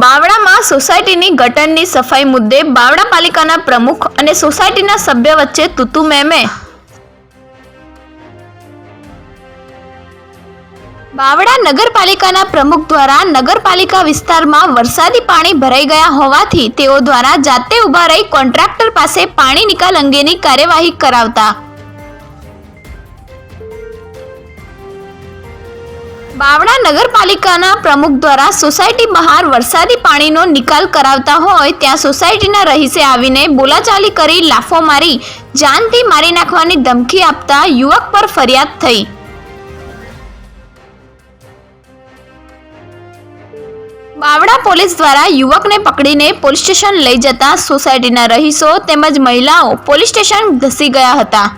બાવળામાં સોસાયટીની ગટરની સફાઈ મુદ્દે બાવળા પાલિકાના પ્રમુખ અને સોસાયટીના સભ્ય વચ્ચે તૂતુ મેમે. બાવળા નગરપાલિકાના પ્રમુખ દ્વારા નગરપાલિકા વિસ્તારમાં વરસાદી પાણી ભરાઈ ગયા હોવાથી તેઓ દ્વારા જાતે ઊભા રહી કોન્ટ્રાક્ટર પાસે પાણી નિકાલ અંગેની કાર્યવાહી કરાવતા. બાવળા નગરપાલિકાના પ્રમુખ દ્વારા સોસાયટી બહાર વરસાદી પાણીનો નિકાલ કરાવતા હોય ત્યાં સોસાયટીના રહીશે આવીને બોલાચાલી કરી લાફો મારી, જાનથી મારી નાખવાની ધમકી આપતા યુવક પર ફરિયાદ થઈ. બાવડા પોલીસ દ્વારા યુવકને પકડીને પોલીસ સ્ટેશન લઈ જતા સોસાયટીના રહીશો તેમજ મહિલાઓ પોલીસ સ્ટેશન ધસી ગયા હતા.